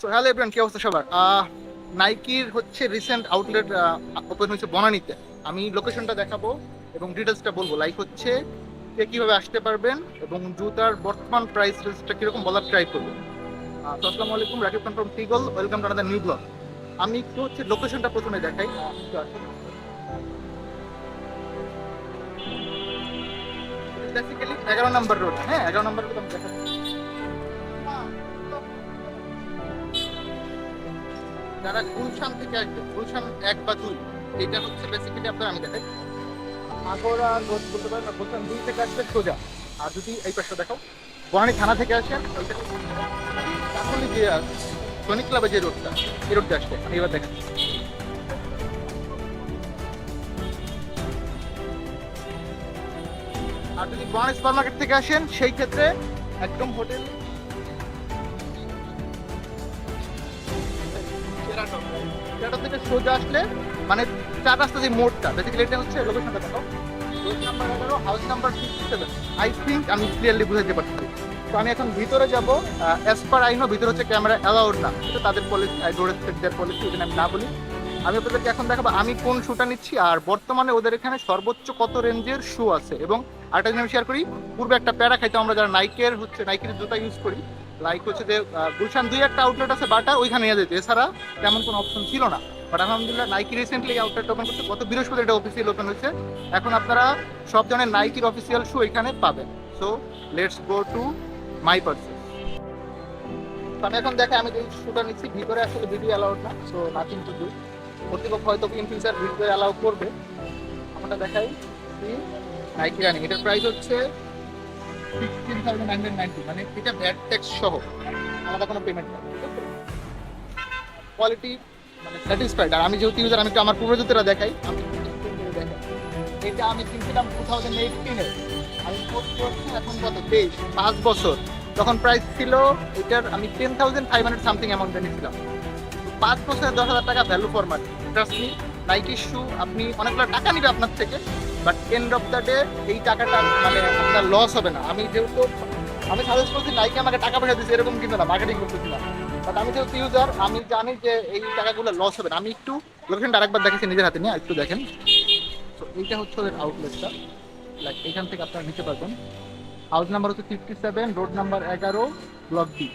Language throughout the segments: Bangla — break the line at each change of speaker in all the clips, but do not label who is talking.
সো হ্যালো এভরিওয়ান কি অবস্থা সবার? নাইকির হচ্ছে রিসেন্ট আউটলেট ওপেন হয়েছে বনানীতে। আমি লোকেশনটা দেখাবো এবং ডিটেলসটা বলব। লাইক হচ্ছে, কে কীভাবে আসতে পারবেন এবং জুতার বর্তমান প্রাইস রেঞ্জটা কীরকম বলার ট্রাই করব আসসালামু আলাইকুম, Rakib Khan from টিগল welcome to another new blog আমি একটু হচ্ছে লোকেশনটা প্রথমে দেখাই। বেসিক্যালি এগারো নম্বর রোড হ্যাঁ এগারো নম্বর রোড আমি দেখাচ্ছি। যারা গুলশান থেকে আসবে, গুলশান এক বা দুই, এটা হচ্ছে বেসিক্যালি আপনার আমি দেখাই। আগরা রোড বলতে পারেন গুলশান দুই থেকে আসবে সোজা। আর যদি এই পাশটা দেখাও বনানী থানা থেকে আসেন তাহলে যে সৈনিক ক্লাবে যে রোডটা এই রোডটা আসবে। এবার দেখেন আর যদি বনানী সুপার মার্কেট থেকে আসেন, সেই ক্ষেত্রে একদম হোটেল সেটা থেকে সোজা আসলে মানে চার রাস্তা যে মোড়টা বেসিক্যালি এটা হচ্ছে লোকেশনটা দেখো। আমি ক্লিয়ারলি পারছি। তো আমি এখন ভিতরে যাব অ্যাজ পার আইনো ভিতরে হচ্ছে ক্যামেরা অ্যালাউড না। এটা তাদের পলিসি আই পলিসি আমি না বলি। আমি আপনাদেরকে এখন দেখাবো, আমি কোন শুটা নিচ্ছি, আর বর্তমানে ওদের এখানে সর্বোচ্চ কত রেঞ্জের শু আছে। এবং আরেকটা জিনিস আমি শেয়ার করি, পূর্বে একটা প্যারা খাইতাম আমরা যারা নাইকের হচ্ছে নাইকের জুতা ইউজ করি লাইক হচ্ছে যে গুলশান দুই একটা আউটলেট আছে, বাটা ওইখানে নিয়ে যেতে। এছাড়া তেমন কোনো অপশন ছিল না। বাট আলহামদুলিল্লাহ নাইকি রিসেন্টলি আউটলেট ওপেন করছে। গত বৃহস্পতি এটা অফিসিয়াল ওপেন হয়েছে। এখন আপনারা সব ধরনের নাইকির অফিসিয়াল শু এখানে পাবেন। So let's go to my person আমি এখন দেখে আমি যে শুটা নিচ্ছি, ভিতরে আসলে ভিডিও অ্যালাউড না। সো নাথিং টু ডু কর্তৃপক্ষ হয়তো ইন ফিউচার ভিডিও অ্যালাউ করবে। আমরা দেখাই নাইকি রানিং এটার প্রাইস হচ্ছে মানে এটা ব্যাড ট্যাক্স সহ আলাদা কোনো পেমেন্ট কোয়ালিটি মানে আমি যেহেতু ইউজার আমি একটু আমার পূর্ব দেখাই। আমি। এটা আমি কিনছিলাম টু থাউজেন্ড এইটিনের আমি এখন কত তেইশ পাঁচ বছর, তখন প্রাইস ছিল এটার, আমি ten thousand five hundred something অ্যামাউন্টে নিয়েছিলাম। পাঁচ বছরে দশ হাজার টাকা value for money trust me Nike shoe আপনি অনেকগুলো টাকা নিবে আপনার থেকে। But end of the day এই টাকাটা মানে আপনার লস হবে না। আমি যেহেতু আমি সাজেস্ট করছি নাইকি আমাকে টাকা পয়সা দিচ্ছে এরকম কিন্তু না মার্কেটিং করতেছি না। বাট আমি যেহেতু ইউজার আমি জানি যে এই টাকাগুলো লস হবে না। আমি একটু লোকেশনটা আরেকবার দেখেছি নিজের হাতে নিয়ে, একটু দেখেন। তো এইটা হচ্ছে ওদের আউটলেটটা লাইক এখান থেকে আপনারা নিতে পারবেন। হাউস নাম্বার হচ্ছে ফিফটি সেভেন রোড নাম্বার এগারো ব্লক ডি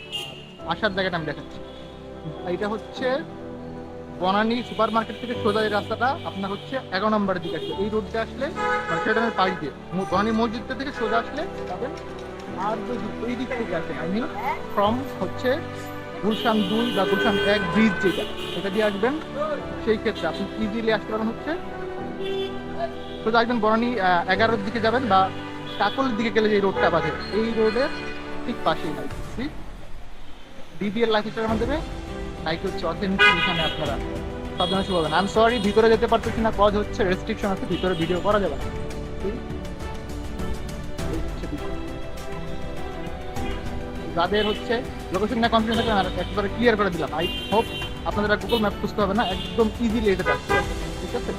আসার জায়গাটা আমি দেখাচ্ছি। এইটা হচ্ছে বনানী সুপার মার্কেট থেকে সোজা এই রাস্তাটা আপনার হচ্ছে এগারো নম্বরের দিকে আসলে এই রোডটা আসলে সেটানের পাশ দিয়ে বনানী মসজিদটা থেকে সোজা আসলে পাবেন আর যদি ওই দিক থেকে আসেন আই মিন ফ্রম হচ্ছে গুলশান দুই বা গুলশান এক ব্রিজ যেটা, সেটা দিয়ে আসবেন। সেই ক্ষেত্রে আপনি ইজিলি আসতে পারেন হচ্ছে সোজা আসবেন বনানী এগারোর দিকে যাবেন বা কাকলের দিকে গেলে যে রোডটা বাজে। এই রোডের ঠিক পাশেই। ডিবিএল লাইফ স্টাইলের মাধ্যমে নাইকি হচ্ছে অথেন্টিক এখানে আপনারা। সব ধরনের শুভ পাবেন সরি ভিতরে যেতে পারতেছি না কজ হচ্ছে রেস্ট্রিকশন আছে, ভিতরে ভিডিও করা যাবে না। যাদের হচ্ছে লোকেশন নিয়ে কনফিডেন্স থাকবে না একবারে ক্লিয়ার করে দিলাম। আই হোপ আপনাদের গুগল ম্যাপ খুঁজতে হবে না, একদম ইজিলি এটা আসতে ঠিক আছে?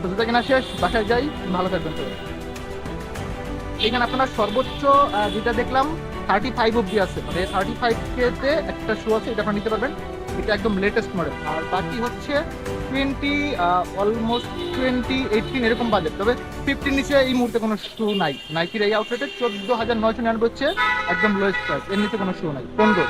তো যেটা কিনা শেষ, বাসায় যাই, ভালো থাকবেন সবাই। এখানে আপনার সর্বোচ্চ যেটা দেখলাম থার্টি ফাইভ অব্দি আছে। মানে থার্টি ফাইভ কে কেতে একটা শু আছে, এটা আপনারা নিতে পারবেন। এটা একদম লেটেস্ট মডেল আর বাকি হচ্ছে টোয়েন্টি অলমোস্ট টোয়েন্টি এইটিন এরকম বাজেট তবে ফিফটিন নিচে এই মুহূর্তে কোনো শু নাই। নাইকির এই আউটলেটে চোদ্দ হাজার নয়শো নিরানব্বই হচ্ছে একদম লোয়েস্ট প্রাইস এর নিচে কোনো শু নাই। পনেরো।